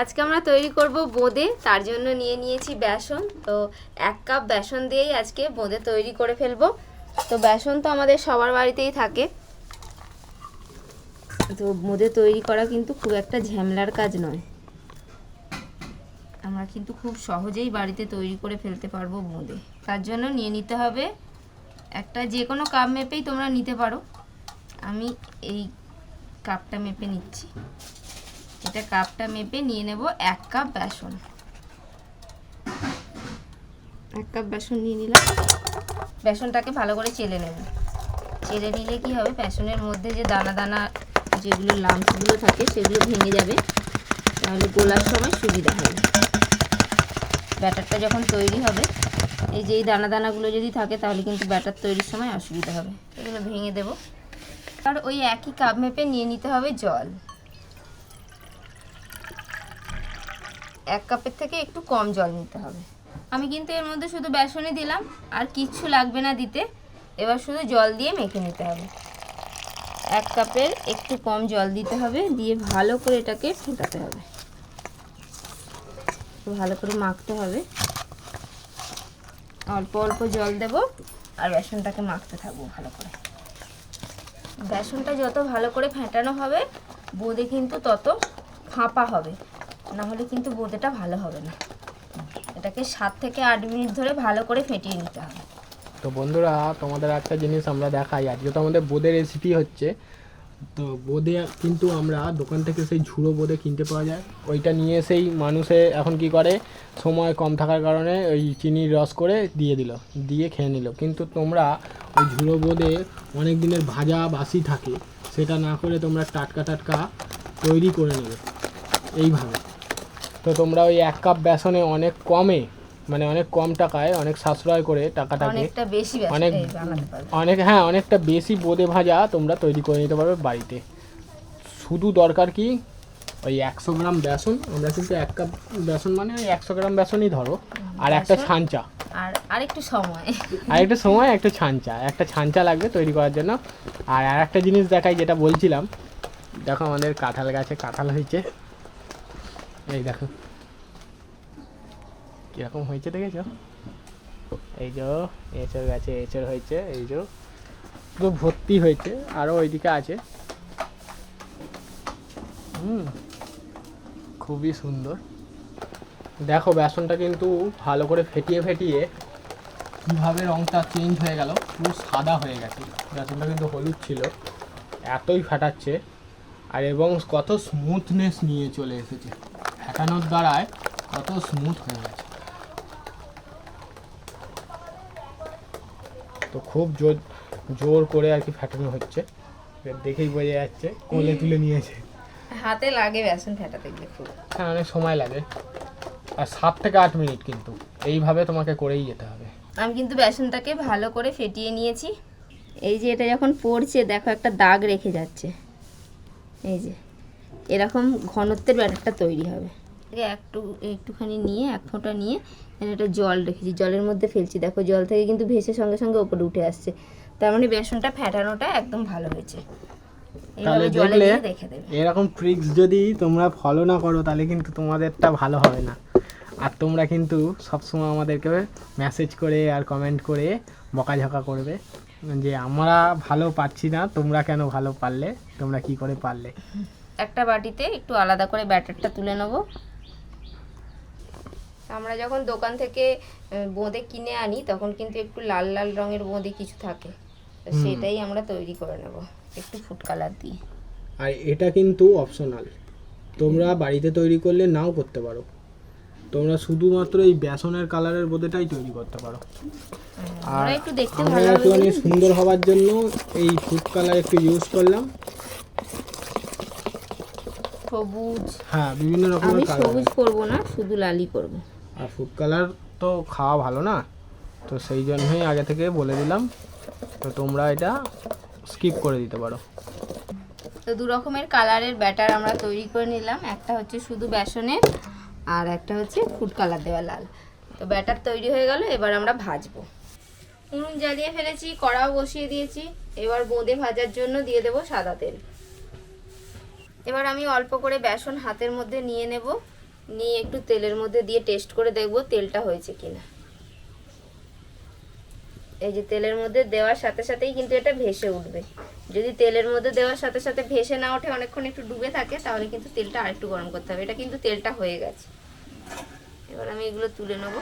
আজকে আমরা তৈরি করব বোঁদে, তার জন্য নিয়ে নিয়েছি বেসন। তো এক কাপ বেসন দিয়েই আজকে বোঁদে তৈরি করে ফেলব। তো বেসন তো আমাদের সবার বাড়িতেই থাকে। তো বোঁদে তৈরি করা কিন্তু খুব একটা ঝামেলার কাজ নয়। আমরা কিন্তু খুব সহজেই বাড়িতে তৈরি করে ফেলতে পারব বোঁদে। তার জন্য নিয়ে নিতে হবে একটা যে কোনো কাপ মেপেই তোমরা নিতে পারো। আমি এই কাপটা মেপে নিচ্ছি। এটা কাপটা মেপে নিয়ে নেব এক কাপ বেসন। এক কাপ বেসন নিয়ে নিলাম। বেসনটাকে ভালো করে চেলে নেব। চেলে নিলে কি হবে? বেসনের মধ্যে যে দানা দানা যেগুলো লাম্পসগুলো থাকে সেগুলো ভেঙে যাবে। তাহলে গোলার সময় সুবিধা হবে। ব্যাটারটা যখন তৈরি হবে এই যে এই দানা দানাগুলো যদি থাকে তাহলে কিন্তু ব্যাটার তৈরির সময় অসুবিধা হবে। এগুলো ভেঙে দেব। আর ওই একই কাপ মেপে নিয়ে নিতে হবে জল। এক কাপের থেকে একটু কম জল নিতে হবে। আমি কিন্তু এর মধ্যে শুধু বেসনই দিলাম, আর কিচ্ছু লাগবে না দিতে। এবার শুধু জল দিয়ে মেখে নিতে হবে। এক কাপের একটু কম জল দিতে হবে, দিয়ে ভালো করে এটাকে ফেটাতে হবে। ভালো করে মাখতে হবে। অল্প অল্প জল দেব, আর বেসনটাকে মাখতে থাকব ভালো করে। বেসনটা যত ভালো করে ফেটানো হবে, বোঁদে কিন্তু তত ফাঁপা হবে। না হলে কিন্তু বোঁদেটা ভালো হবে না। এটাকে সাত থেকে আট মিনিট ধরে ভালো করে ফেটিয়ে নিতে হবে। তো বন্ধুরা, তোমাদের একটা জিনিস আমরা দেখাই। আজকে তো আমাদের বোঁদে রেসিপি হচ্ছে। তো বোঁদে কিন্তু আমরা দোকান থেকে সেই ঝুড়ো বোঁদে কিনতে পাওয়া যায়। ওইটা নিয়ে সেই মানুষে এখন কি করে? সময় কম থাকার কারণে ওই চিনির রস করে দিয়ে দিল, দিয়ে খেয়ে নিল। কিন্তু তোমরা ওই ঝুড়ো বোঁদে অনেক দিনের ভাজা বাসি থাকে, সেটা না করে তোমরা টাটকা টাটকা তৈরি করে নেবে। এইভাবে। তো তোমরা ওই এক কাপ বেসনে অনেক কমে মানে অনেক কম টাকায় অনেক সাশ্রয় করে টাকাটাকে অনেকটা বেশি অনেক অনেক হ্যাঁ অনেকটা বেশি বোঁদে ভাজা তোমরা তৈরি করে নিতে পারবে বাড়িতে। শুধু দরকার কি ওই একশো গ্রাম বেসন আমরা কিন্তু এক কাপ বেসন মানে ওই একশো গ্রাম বেসনই ধরো আর একটা। ছাঞ্চা আর আরেকটু সময়। আর একটা সময় একটা ছাঞ্চা একটা ছাঞ্চা লাগবে তৈরি করার জন্য। আর আর একটা জিনিস দেখাই যেটা বলছিলাম দেখো আমাদের কাঁঠাল গাছে কাঁঠাল হয়েছে। এই দেখো। কীরকম হয়েছে দেখেছ? এই যে, এঁচড় গাছে এঁচড় হয়েছে, এই যে। পুরো ভর্তি হয়েছে আরও ওইদিকে আছে। হুম, খুবই সুন্দর। দেখো, বেসনটা কিন্তু ভালো করে ফেটিয়ে ফেটিয়ে কীভাবে রঙটা চেঞ্জ হয়ে গেল, পুরো সাদা হয়ে গেছে। বেসনটা কিন্তু হলুদ ছিল, এতই ফাটাচ্ছে। আর এবং কত স্মুথনেস নিয়ে চলে এসেছে। ফেটানোর দ্বারায় কত স্মুথ হয়ে গেছে। তো খুব জোর জোর করে আর কি ফাটানো হচ্ছে। দেখেই বোঝা যাচ্ছে কোলে তুলে নিয়েছে। হাতে লাগে বেসন ফেটাতে গেলে খুব। হ্যাঁ অনেক সময় লাগে। আর সাত থেকে আট মিনিট কিন্তু এইভাবে তোমাকে করেই যেতে হবে। আমি কিন্তু বেসনটাকে ভালো করে ফেটিয়ে নিয়েছি। এই যে এটা যখন পড়ছে দেখো একটা দাগ রেখে যাচ্ছে। এই যে এরকম ঘনত্বের ব্যাটারটা তৈরি হবে। এটাকে একটু একটুখানি নিয়ে এক ফোঁটা নিয়ে এখানে একটা জল রেখেছি। জলের মধ্যে ফেলছি। দেখো জল থেকে কিন্তু ভেসে সঙ্গে সঙ্গে ওপরে উঠে আসছে। তার মানে বেসনটা ফেটানোটা একদম ভালো হয়েছে। তাহলে দেখলে এরকম ট্রিক্স যদি তোমরা ফলো না করো তাহলে কিন্তু তোমাদেরটা ভালো হবে না। আর তোমরা কিন্তু সবসময় আমাদেরকে মেসেজ করে আর কমেন্ট করে বকাঝকা করবে যে আমরা ভালো পাচ্ছি না তোমরা কেন ভালো পারলে? তোমরা কি করে পারলে? একটা বাটিতে একটু আলাদা করে ব্যাটারটা তুলে নেব। আমরা যখন দোকান থেকে বোঁদে কিনে আনি তখন কিন্তু একটু লাল লাল রঙের বোঁদে কিছু থাকে। সেটাই আমরা তৈরি করে নেব একটু ফুড কালার দিয়ে। আর এটা কিন্তু অপশনাল। তোমরা বাড়িতে তৈরি করলে নাও করতে পারো। তোমরা শুধুমাত্র এই বেসনের কালারের বোঁদেটাই তৈরি করতে পারো। আর আমরা একটু দেখতে আমরা ভালো হবে একটুখানি সুন্দর হওয়ার জন্য এই ফুড কালার একটু ইউজ করলাম। সবুজ। হ্যাঁ বিভিন্ন রকমের কালার সবুজ করব না শুধু লালই করব। আর ফুড কালার তো খাওয়া ভালো না, তো সেই জন্যই আগে থেকে বলে দিলাম, তো তোমরা এটা স্কিপ করে দিতে পারো। তো দু রকমের কালারের ব্যাটার আমরা তৈরি করে নিলাম, একটা হচ্ছে শুধু বেসনের আর একটা হচ্ছে ফুড কালার দেওয়া লাল। তো ব্যাটার তৈরি হয়ে গেল, এবার আমরা ভাজবো। উনুন জ্বালিয়ে ফেলেছি, কড়াও বসিয়ে দিয়েছি, এবার বোঁদে ভাজার জন্য দিয়ে দেবো সাদা তেল। এবার আমি অল্প করে বেসন হাতের মধ্যে নিয়ে নেব। নিয়ে একটু তেলের মধ্যে দিয়ে টেস্ট করে দেখব তেলটা হয়েছে কিনা। এই যে তেলের মধ্যে দেওয়ার সাথে সাথেই কিন্তু এটা ভেসে উঠবে। যদি তেলের মধ্যে দেওয়ার সাথে সাথে ভেসে না ওঠে, অনেকক্ষণ একটু ডুবে থাকে, তাহলে কিন্তু তেলটা আরেকটু গরম করতে হবে। এটা কিন্তু তেলটা হয়ে গেছে। এবার আমি এগুলো তুলে নেব।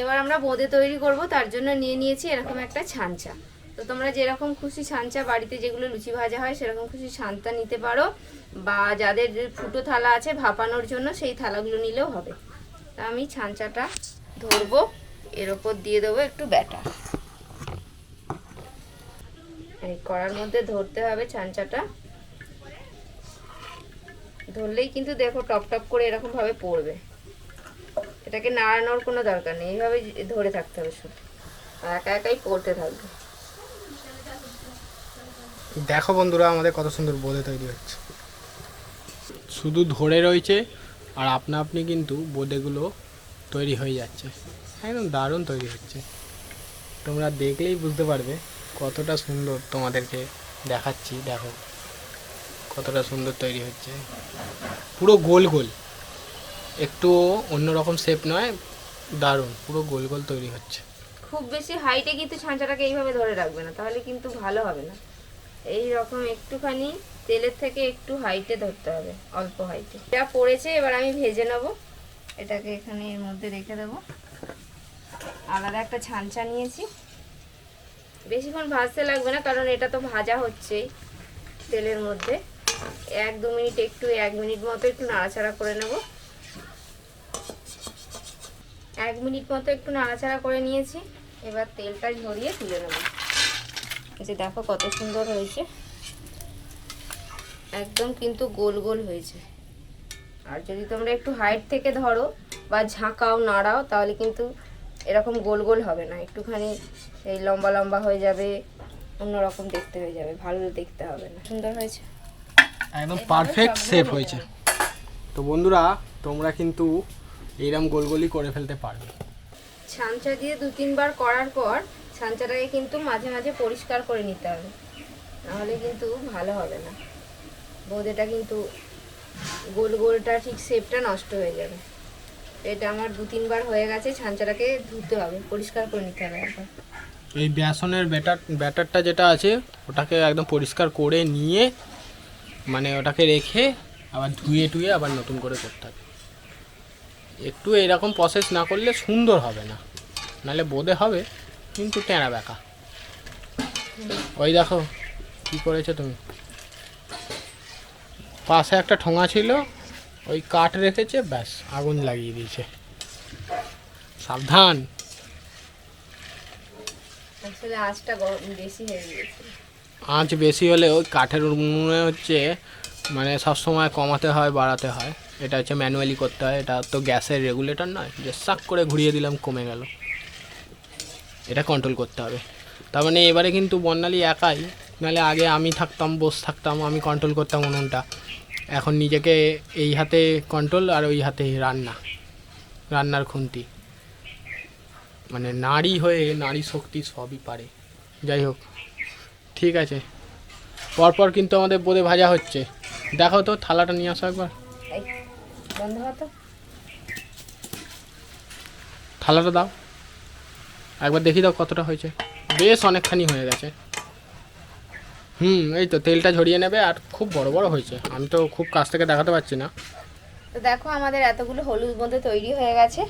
এবার আমরা বোঁদে তৈরি করব, তার জন্য নিয়ে নিয়েছি এরকম একটা ছাঞ্চা তো তোমরা যেরকম খুশি ছাঞ্চা বাড়িতে যেগুলো লুচি ভাজা হয়, সেরকম খুশি ছান্তা নিতে পারো। বা যাদের ফুটো থালা আছে ভাপানোর জন্য, সেই থালাগুলো নিলেও হবে। তা আমি ছাঞ্চাটা ধরবো, এর ওপর দিয়ে দেবো একটু ব্যাটার। এই কড়ার মধ্যে ধরতে হবে ছাঞ্চাটা ধরলেই কিন্তু দেখো টপ টপ করে এরকম ভাবে পড়বে। এটাকে নাড়ানোর কোনো দরকার নেই। এইভাবে ধরে থাকতে হবে শুধু। একা একাই পড়তে থাকবে। দেখো বন্ধুরা আমাদের কত সুন্দর বোঁদে তৈরি হচ্ছে। শুধু ধরে রয়েছে আর আপনা আপনি কিন্তু বোঁদেগুলো তৈরি হয়ে যাচ্ছে। একদম দারুণ তৈরি হচ্ছে। তোমরা দেখলেই বুঝতে পারবে কতটা সুন্দর তোমাদেরকে দেখাচ্ছি দেখো। কতটা সুন্দর তৈরি হচ্ছে। পুরো গোল গোল। একটু অন্যরকম শেপ নয় দারুণ। পুরো গোল গোল তৈরি হচ্ছে। খুব বেশি হাইটে কিন্তু ছাঁচাটাকে এইভাবে ধরে রাখবে না তাহলে কিন্তু ভালো হবে না। এই রকম একটুখানি তেলের থেকে একটু হাইটে ধরতে হবে, অল্প হাইটে। যা পড়েছে এবার আমি ভেজে নেব। এটাকে এখানে এর মধ্যে রেখে দেব। আলাদা একটা ছাঁচা নিয়েছি। বেশিক্ষণ ভাজতে লাগবে না, কারণ এটা তো ভাজা হচ্ছেই তেলের মধ্যে। এক দু মিনিট একটু, এক মিনিট মতো একটু নাড়াচাড়া করে নেব। এক মিনিট মতো একটু নাড়াচাড়া করে নিয়েছি। এবার তেলটা ঝরিয়ে তুলে নেব। যে দেখো কত সুন্দর হয়েছে। একদম কিন্তু গোল গোল হয়েছে। আর যদি তোমরা একটু হাইট থেকে ধরো বা ঝাঁকাও নাড়াও তাহলে কিন্তু এরকম গোল গোল হবে না। একটুখানি এই লম্বা লম্বা হয়ে যাবে অন্যরকম দেখতে হয়ে যাবে ভালো দেখতে হবে না। সুন্দর হয়েছে। একদম পারফেক্ট শেপ হয়েছে। তো বন্ধুরা তোমরা কিন্তু এইরকম গোলগোলি করে ফেলতে পারবে। ছাঁচা দিয়ে দু তিনবার করার পর ছাঁচাটাকে কিন্তু মাঝে মাঝে পরিষ্কার করে নিতে হবে। নাহলে কিন্তু ভালো হবে না। বোঁদেটা কিন্তু গোল গোলটা ঠিক শেপটা নষ্ট হয়ে যাবে। এটা আমার দু তিনবার হয়ে গেছে ছাঁচাটাকে ধুতে হবে, পরিষ্কার করে নিতে হবে একবার। এই বেসনের ব্যাটার, ব্যাটারটা যেটা আছে, ওটাকে একদম পরিষ্কার করে নিয়ে মানে ওটাকে রেখে আবার ধুয়ে টুয়ে আবার নতুন করে করতে হবে। একটু এরকম প্রসেস না করলে সুন্দর হবে না। নাহলে বোধে হবে কিন্তু টেঁড়া বেঁকা ওই দেখো কি করেছ তুমি? পাশে একটা ঠোঙা ছিল ওই কাঠ রেখেছে ব্যাস আগুন লাগিয়ে দিয়েছে। সাবধান। আঁচ বেশি হলে ওই কাঠের উনুনে হচ্ছে মানে সবসময় কমাতে হয় বাড়াতে হয়। এটা হচ্ছে ম্যানুয়ালি করতে হয় এটা তো গ্যাসের রেগুলেটর নয় যে সাক করে ঘুরিয়ে দিলাম কমে গেল। এটা কন্ট্রোল করতে হবে। তার মানে এবারে কিন্তু বর্ণালী একাই নাহলে আগে আমি থাকতাম বস থাকতাম আমি কন্ট্রোল করতাম উনুনটা। এখন নিজেকে এই হাতে কন্ট্রোল আর ওই হাতে রান্না রান্নার খুন্তি। মানে নারী হয়ে নারী শক্তি সবই পারে। যাই হোক ঠিক আছে। পরপর কিন্তু আমাদের বোধে ভাজা হচ্ছে। দেখো তো থালাটা নিয়ে আসো একবার। থালাটা দাও। একবার দেখি দাও কতটা হয়েছে। বেশ অনেকখানি হয়ে গেছে। হুম, এই তো তেলটা ঝরিয়ে নেবে আর খুব বড় বড় হয়েছে। আমি তো খুব কাছ থেকে দেখাতে পারছি না। তো দেখো আমাদের এতগুলো হলুদ বোঁদে তৈরি হয়ে গেছে।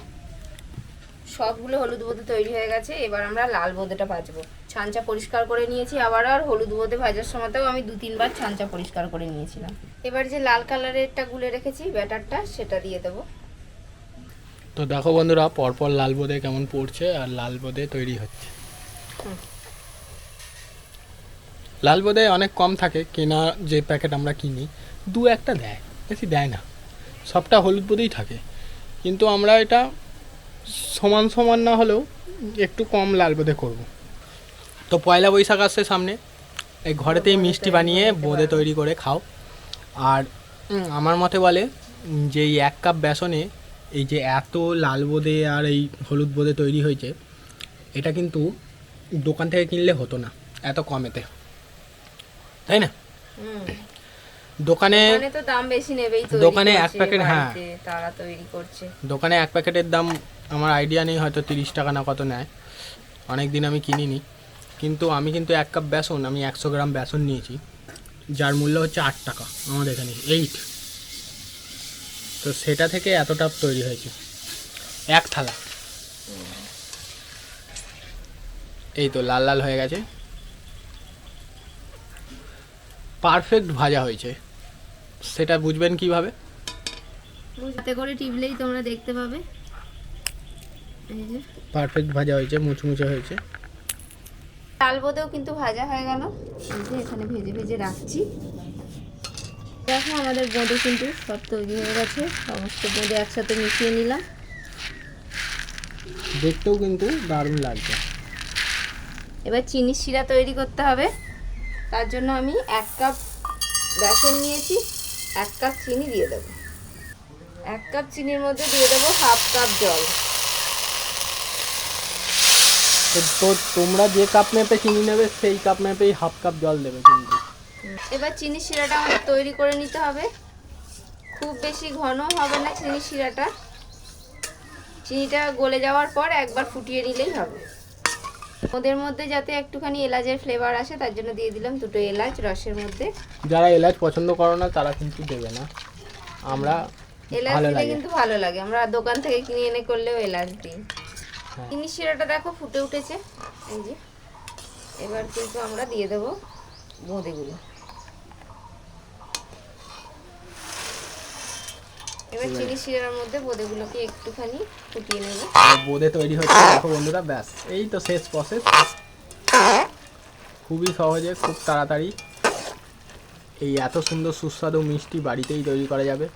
সবগুলো হলুদ বোঁদে তৈরি হয়ে গেছে। এবার আমরা লাল বোঁদেটা ভাজবো। ছাঞ্চা পরিষ্কার করে নিয়েছি আবার, আর হলুদ বোঁদে ভাজার সময়তেও আমি দু তিনবার ছাঞ্চা পরিষ্কার করে নিয়েছিলাম। এবার যে লাল কালারেরটা গুলে রেখেছি, ব্যাটারটা, সেটা দিয়ে দেবো। তো দেখো বন্ধুরা, পরপর লাল বোঁদে কেমন পড়ছে আর লাল বোঁদে তৈরি হচ্ছে। লাল বোঁদে অনেক কম থাকে, কেনা যে প্যাকেট আমরা কিনি, দু একটা দেয়, বেশি দেয় না। সবটা হলুদ বোঁদেই থাকে। কিন্তু আমরা এটা সমান সমান না হলেও একটু কম লাল বোঁদে করব। তো পয়লা বৈশাখ আসছে সামনে, এই ঘরেতেই মিষ্টি বানিয়ে বোঁদে তৈরি করে খাও। আর আমার মতে বলে যে এই এক কাপ বেসনে এই যে এত লাল বোঁদে আর এই হলুদ বোঁদে তৈরি হয়েছে এটা কিন্তু দোকান থেকে কিনলে হতো না এত কমেতে। তাই না? দোকানে তো দাম বেশি নেবেই দোকানে এক প্যাকেট, হ্যাঁ। তারা তৈরি করছে। দোকানে এক প্যাকেটের দাম আমার আইডিয়া নেই হয়তো তিরিশ টাকা না কত নেয়। অনেক দিন আমি কিনিনি। কিন্তু আমি কিন্তু এক কাপ বেসন আমি একশো গ্রাম বেসন নিয়েছি যার মূল্য হচ্ছে আট টাকা আমাদের এখানে এইট তো সেটা থেকে এতটা তৈরি হয়েছে। এক থালা। এই তো লাল লাল হয়ে গেছে। পারফেক্ট ভাজা হয়েছে। সেটা বুঝবেন কীভাবে? বুঝতে করে টিপলেই তোমরা দেখতে পাবে। এই যে। পারফেক্ট ভাজা হয়েছে মুচমুচে হয়েছে। ডাল বোঁদেও কিন্তু ভাজা হয়ে গেল। এখানে ভেজে ভেজে রাখছি। দেখো আমাদের বোঁদে কিন্তু সব তৈরি হয়ে গেছে। সমস্ত বোঁদে একসাথে মিশিয়ে নিলাম। দেখতেও কিন্তু দারুণ লাগছে। এবার চিনি শিরা তৈরি করতে হবে। তার জন্য আমি এক কাপ বেসন নিয়েছি এক কাপ চিনি দিয়ে দেবো। এক কাপ চিনির মধ্যে দিয়ে দেবো হাফ কাপ জল। তো তো তোমরা যে কাপ মেপে চিনি নেবে সেই কাপ মেপেই হাফ কাপ জল দেবে কিন্তু। এবার চিনি শিরাটা আমাদের তৈরি করে নিতে হবে। খুব বেশি ঘন হবে না চিনি শিরাটা। চিনিটা গলে যাওয়ার পর একবার ফুটিয়ে নিলেই হবে। ওদের মধ্যে যাতে একটুখানি এলাচের ফ্লেভার আসে তার জন্য দিয়ে দিলাম দুটো এলাচ রসের মধ্যে। যারা এলাচ পছন্দ করো না তারা কিন্তু দেবে না। আমরা এলাচ দিলে কিন্তু ভালো লাগে। আমরা দোকান থেকে কিনে এনে করলেও এলাচ দিই। হ্যাঁ। চিনি শিরাটা দেখো ফুটে উঠেছে। এই যে। এবার কিন্তু আমরা দিয়ে দেবো বোঁদেগুলো এবার চিনি শিরার মধ্যে বোঁদেগুলোকে একটুখানি ফুটিয়ে নেব। বোঁদে তৈরি হচ্ছে দেখো বন্ধুরা ব্যাস। এই তো শেষ প্রসেস খুবই সহজে খুব তাড়াতাড়ি। এই এত সুন্দর সুস্বাদু মিষ্টি বাড়িতেই তৈরি করা যাবে।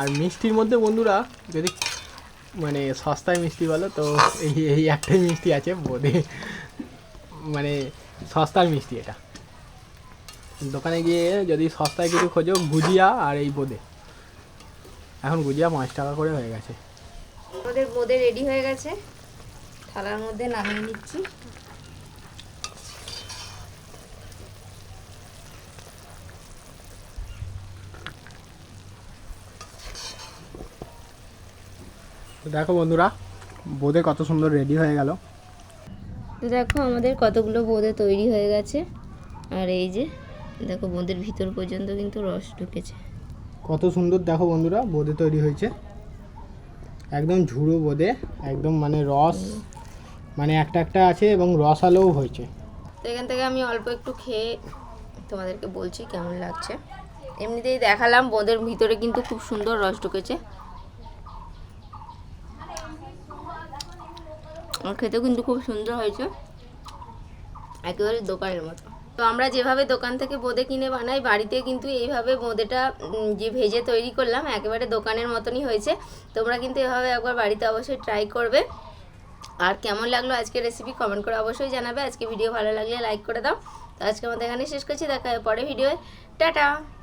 আর মিষ্টির মধ্যে বন্ধুরা যদি মানে সস্তায় মিষ্টি বলো তো এই এই একটাই মিষ্টি আছে বোঁদে। মানে সস্তার মিষ্টি এটা। দোকানে গিয়ে যদি সস্তায় কিছু খোঁজো গুজিয়া আর এই বোঁদে। এখন গুজিয়া পাঁচ টাকা করে হয়ে গেছে। আমাদের বোঁদে রেডি হয়ে গেছে। থালার মধ্যে নামিয়ে নিচ্ছি। তো দেখো বন্ধুরা বোঁদে কত সুন্দর রেডি হয়ে গেল। তো দেখো আমাদের কতগুলো বোঁদে তৈরি হয়ে গেছে। আর এই যে দেখো বোঁদের ভিতর পর্যন্ত কিন্তু রস ঢুকেছে। কত সুন্দর দেখো বন্ধুরা, বোঁদে তৈরি হয়েছে। একদম ঝুড়ো বোঁদে, একদম মানে রস মানে একটা একটা আছে এবং রস আলোও হয়েছে। তো এখান থেকে আমি অল্প একটু খেয়ে তোমাদেরকে বলছি কেমন লাগছে। এমনিতেই দেখালাম, বোঁদের ভিতরে কিন্তু খুব সুন্দর রস ঢুকেছে। খেতেও কিন্তু খুব সুন্দর হয়েছে। একেবারে দোকানের মতো। তো আমরা যেভাবে দোকান থেকে বোঁদে কিনে বানাই, বাড়িতে কিন্তু এইভাবে বোঁদেটা যে ভেজে তৈরি করলাম, একেবারে দোকানের মতনই হয়েছে। তোমরা কিন্তু এভাবে একবার বাড়িতে অবশ্যই ট্রাই করবে। আর কেমন লাগল আজকে রেসিপি কমেন্ট করে অবশ্যই জানাবে। আজকে ভিডিও ভালো লাগলে লাইক করে দাও। তো আজকে আমাদের এখানে শেষ করছি। দেখা পরে ভিডিও টাটা!